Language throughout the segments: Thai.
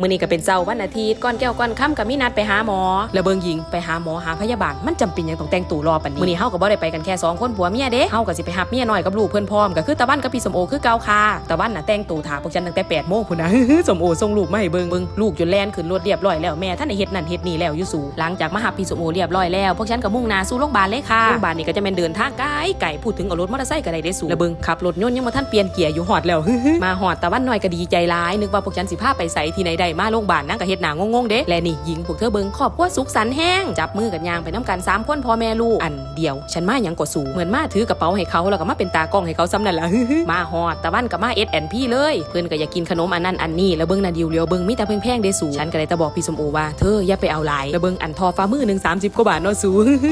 มื้อนี้ก็เป็นเจ้าวันอาทิตย์ก่อนแก้วก่อนค่ำก็มีนัดไปหาหมอ แล้วเบิงหญิงไปหาหมอหาพยาบาลมันจำเป็นยังต้องแต่งตัวรอปานนี้มื้อนี้เฮาก็บ่ได้ไปกันแค่สองคนผัวเมียเด้เฮาก็สิไปหับเมียน้อยกับลูกเพิ่นพร้อมก็คือตะวันกับพี่สมโอคือเก่าค่ะตะวันน่ะแต่งตัวถาพวกฉันตั้งแต่8โมงพุ่นนะสมโอส่งลูกมาให้เบิงเบิงลูกจนแล่นขึ้นรถเรียบร้อยแล้วแม่ท่านเฮ็ดนั่นเฮ็ดนี่แล้วอยู่สู่หลังจากมาหับพี่สมโอเรียบร้อยแล้วพวกฉันก็มุ่งหน้าสู่โรงพยาบาลเลยค่ะโรงพยาบาลนี่ก็จะแม่นเดินทางไกลไกลพูดถึงเอารถมอเตอร์ไซค์ก็ได้เด้สู่แล้วเบิงขับรถยนต์ยังบ่ทันเปลี่ยนเกียร์อยู่ฮอดแล้วมาฮอดตะวันน้อยก็ดีใจหลายนึกว่าพวกฉันสิพาไปไสที่ไหนได้มาโรงพยาบาลนั่งก็เฮ็ดหน้างงๆเด้และนี่หญิงพวกเธอเบิงครอบครัวสุขสันต์แห้งจับมือกันยางไปน้ำกันสามคนพ่อแม่ลูกอันเดียว ฉันมาหยังก็สูเหมือนมาถือกระเป๋าให้เขาแล้วก็มาเป็นตากล้องให้เขาซ้ำนั่นล่ะมาฮอดตะวันกับมาเอสแอนพี่เลย เพื่อนก็อยากกินขนมอันนั้นอันนี้แล้วเบิ่งนาดิวเลียวเบิ่งมีแต่แพงๆเด้สูฉันก็เลยตะบอกพี่สมโอว่าเธออย่าไปเอาหลายแล้วเบิ่งอันทอฟ้ามือหนึ่งสามสิบกว่าบาทเนาะสู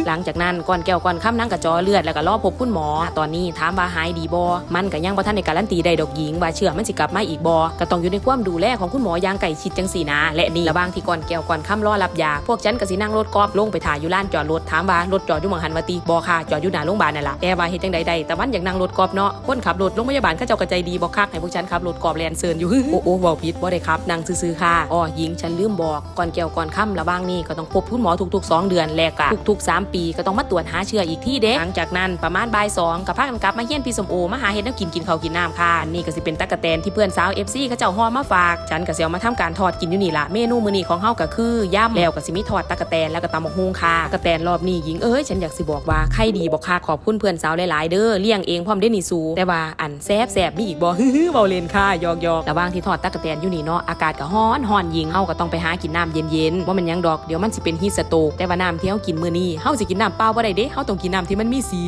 หลังจากนั้นก่อนแก้วก่อนค่ำนั่งกระจอเลือดแล้วก็รอพบคุณหมอ ตอนนี้ถามว่าหายดีบ่มันก็ยังบ่ทันในการันตีได้ดอกหญิงว่าเชื่อมันสิกลับมาอีกบ่ก็ต้องอยู่ในความดูแลของคุณหมออย่างใกล้ชิดจังสี่นะ และนี่ระหว่างที่ก่อนแก้วก่อนค่ำรอรับยา พวกฉันก็สินั่งรถกอบลงไปถ่ายอยู่ลานจอดรถถามว่ารถจอดอยู่หมองหันวาติบ่ค่ะจอดอยู่หน้าโรงพยาบาลนั่นแหละแต่ว่าเฮ็ดจังใดๆแต่วันอยากนั่งรถกอบเนาะคนขับรถโรงพยาบาลเขาเจ้าก็ใจดีบ่คักให้พวกฉันขับรถกอบแลนเซินอยู่ โอ้โอ้เว้าผิดบ่ได้ครับนั่งซื่อๆค่ะอ๋อหญิงฉันลืมบอกก่อนแก้วก่อนค่ำระหว่างนี้ก็ต้องพบคุณหมอทุกๆ 2 เดือนแลกะทุกๆ 3 ปีก็ต้องมาตรวจหาเชื้ออีกที่เด้หลังจากนั้นประมาณบ่ายสองก็พากันกลับมาเฮียนพี่สมโอมาหาเฮ็ดแน้ำกินกินข้าวกินน้ำค่ะนี่ก็สิเป็นตั๊กแตนที่เพื่อนสาว FC เขาเจ้าห่อมาฝาก ฉันก็สิเอามาทำการทอดกินอยู่นี่ละเมนูมื้อนี้ของเฮาก็คือย่ำแล้วก็สิมีทอดตั๊กแตนแล้วก็ตำบักฮุงค่ะตั๊กแตนรอบนี้หญิงเอ้ยฉันอยากสิบอกว่าใครดีบ่ค่ะขอบคุณเพื่อนสาวหลายๆเด้อเลี้ยงเองพร้อมได้นี่สูแต่ว่าอันแซ่บแซบมีอีกบ่เบาเล่นค่ะหยอกๆระหว่างที่ทอดตั๊กแตนอยู่นี่เนาะอากาศก็ร้อนร้อนหญิงเฮาก็ต้องไปหากินน้ำเย็นๆว่ามันยังดอกเดี๋ยวมันสิเป็นฮีสโตรกแต่ว่าน้ำที่เฮากินมื้อนี้เฮาสิกินน้ำเปล่าบ่ได้เด้เฮาต้องกินน้ำที่มันมีสี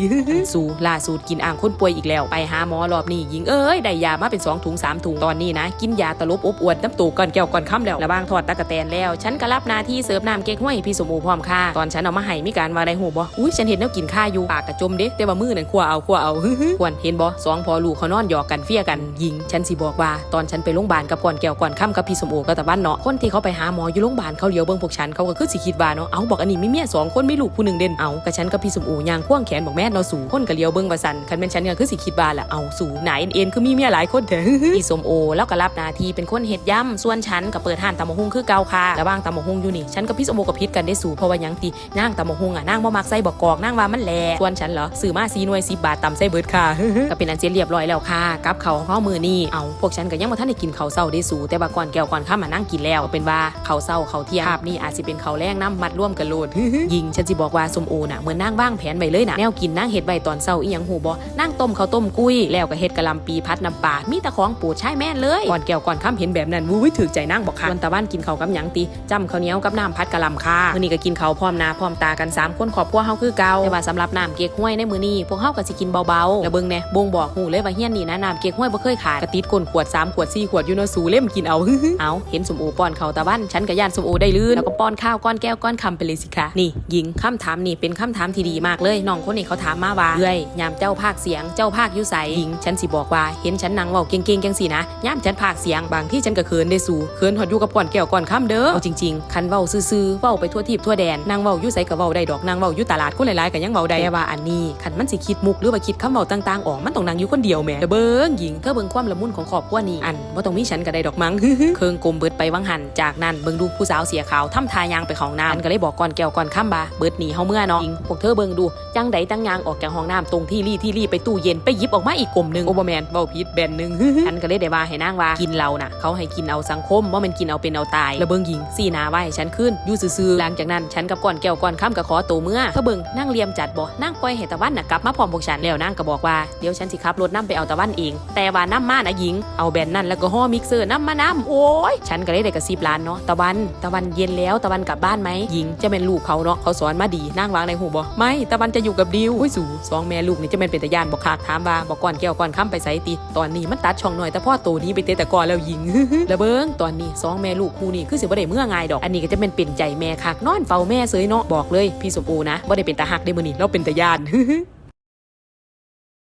สูล่าสุดกินอ่างคนป่วยอีกแล้วไปหาหมอรอบนี้หญิงเอ้ยได้ยามาเป็น2ถุง3ถุงตอนนี้นะกินยาตลบอบอวดน้ำตูก่อนแก้วก่อนค่ำแล้วระบางทอดตะกะแตนแล้ว ฉันก็รับหน้าที่เสิร์ฟน้ำเก๊กห้วยพี่สมูพร้อมค่ะตอนฉันเอามาให้มีการว่าได้หูบ่อุ้ยฉันเห็นแนวกินข้าอยู่ปากกระจมเด้แต่ว่ามือนั่นขัวเอาขัวเอาควรเห็นบ่สองพอลูกเขานอนหยอกกันเฟี้ยกันหญิง ฉันสิบอกว่าตอนฉันไปโรงพยาบาลกับก่อนแก้วก่อนค่ำกับพี่สมโอก็ตะวันเนาะคนที่เขาไปหาหมออยู่โรงพยาบาลเขาเลี้ยวเบิ่งพวกฉันเขาก็คือสิคิดว่าเนาะเอาบอกอันนี้มีเมียสองคนไมีลูกผู้หนึ่งเด่นเอากับฉันกับพี่สมโอย่างควงแขนบอกแม่เนาะสู่คนก็เลี้ยวเบิ่งว่าสันคันเป็นฉันก็คือสิคิดว่าละเอาสู่ไหนเอ็นคือมีเมียหลายคนเถอะพี่สมโอแล้วก็รับหน้าที่เป็นคนเฮ็ดย่ำส่วนฉันนก็เปิดห้านตำมะฮุ่งคือเก่าค่ะระว่างตำมะฮุ่งอยู่นี่ฉันกับพี่สมโอก็พิดกันได้สู่เพราะว่ายังตินางตำมะฮุ่งอะนางบ่มักใส่บอกกอกนางว่ามันแหลส่วนฉันเหรอซื้อมา4หน่วย10บาทตำใส่เบิดค่ะก็เป็นอันเสร็จเรียบร้อยแล้วค่ะกับเขาวของเขามือนี่เอาพวกฉันก็ยังบ่ทันได้กินข้าวเช้าได้สู่แต่ว่าก่อนแก้วก่อนข้ามานั่งกินแล้วเป็นว่าข้าวเช้าข้าวเที่ยงภาพนี่อาจสิเป็นข้าวแรงน้ำมัดร่วมกันโลดยิงฉันสิบอกว่าสมโอน่ะเหมือนนางว่างแผนไว้เลยน่ะแนวกินนางเฮ็ดไว้ตอนเช้าอีหยังหูบ่นางต้มข้าวต้มกุ้ยแล้วก็เฮ็ดกะหล่ำปีพัดน้ำปลามีต่ของปรดใช้แม่นเลยก่อนแก้วก่อนข้ามเห็นแบบนั้นวุ้ยถือใจนางบอกค่ะส่วนตะวันกินข้าวกับหยังติจ้ำข้าวเหนียวกับน้ำพัดกะหล่ำค่ะมื้อนี้ก็กินข้าวพร้อมหน้าพร้อมตากันสามคนครอบครัวเฮาคือเก่าแต่ว่าสำหรับน้ำเก๊กฮวยในมื้อนี้พวกเฮาก็สิกินเบาๆแล้วเบิ่งแหน่บ่งบอกหูเลยว่าเฮียนนี่นะน้ำเก๊กฮวยบ่เคยขาดกระติดก้นขวดสามขวดสี่ขวดอยู่เนาะสูเล่มกินเอาเอาเห็นสมโอป้อนข้าวตะวันฉันก็ย่านสมโอได้ลื่นแล้วก็ป้อนข้าวก้อนแก้วก้อนคำไปเลยสิคะนี่หญิงคำถามนี่เป็นคำถามที่ดีมากเลยน้องคนนี้เขาถามมาว่าเอ้ยยามเจ้าภาคเสียงเจ้าภาคอยู่ใสหญิงฉันสิบอกว่าเห็นฉันนั่งเว้าเก่งๆจังสินะยามฉันภาคเสียงบางที่ฉันก็เขินได้สู่เขินหอดอยู่กับก่อนแก้วก่อนคำเด้อเอาจริงๆคันเว้าซื่อๆเว้าไปทั่วทิพย์ทั่วแดนนางเว้าอยู่ใสก็เว้าได้ดอกนางเว้าอยู่ตลาดคนหลายๆก็ยังเว้าได้แต่ว่าอันนี้คันมันสิคิดมุกหรือว่าคิดคำเว้าต่างๆออกมันต้องนั่งอยู่คนเดียวแหม่เด้อเบิ่งหญิงเธอเบิ่งความละมุนของครอบครัวนี้อันบ่ต้องมีฉันก็ได้ดอกมั้งเคิงกลมเบิดไปวังหันจากนั้นเบิ่งดูผู้สาวเสียขาวทำทายางไปของน้ำอันก็เลยบอกก่อนแก้วก่อนค่ำบาเบิดหนีเฮาเมื่อเนาะหญิงพวกเธอเบิ่งดูจังใดตั้งยางออกจากห้องน้ำตรงที่รี่ที่รี่ไปตู้เย็นไปหยิบออกมาอีกกลมหนึงโอเบอร์แมนเว้าผิดแบนหนึงอันก็เลยได้ว่าให้นางว่ากินเราน่ะเขาให้กินเอาสังคมว่ามันกินเอาเป็นเอาตายแล้วเบิงหญิงสีนาไว้ให้ฉันขึ้นยู่ซื่อๆหลังจากนั้นฉันกับก่อนแก้วก่อนค่ำก็ขอตัวเมื่อเธอเบิงนั่งเลียมจัดบ่นั่งปล่อยให้ตะวันน่ะกลับมาพร้อมพวกฉันแล้วนางก็บอกว่าเดี๋ยวฉันสิขับรถนํไปเอาตะวันเอง แต่ว่าน้ำมานะหญิง เอาแบนนั่นแล้วก็ห่อมิกเซอร์น้ำมาน้ำโอ้ยฉันก็เลยได้กระซิบร้านเนาะตะวันตะวันเย็นแล้วตะวันกลับบ้านไหมหญิงจะเป็นลูกเขาเนาะเขาสอนมาดีนั่งวางในหูบ่ไม่ตะวันจะอยู่กับดิวอุ้ยสูสองแม่ลูกนี่จะเป็นเป็นตะยานบอกคากถามว่าบอกก่อนแก้วก่อนค่ำไปไสติตอนนี้มันตัดช่องหน่อยแต่พ่อตัวนี้ไปเตะตะกอนแล้วหญิงแล้วเบิงตอนนี้สองแม่ลูกคู่นี้คือสิบ่ได้เมื่อไงดอก อันนี้ก็จะเป็นเป็นใจแม่คักนอนเฝ้าแม่เสยเนาะบอกเลยพี่สมโอนะบ่ได้เป็นตาหักได้มื้อนี้เราเป็นตาย่าน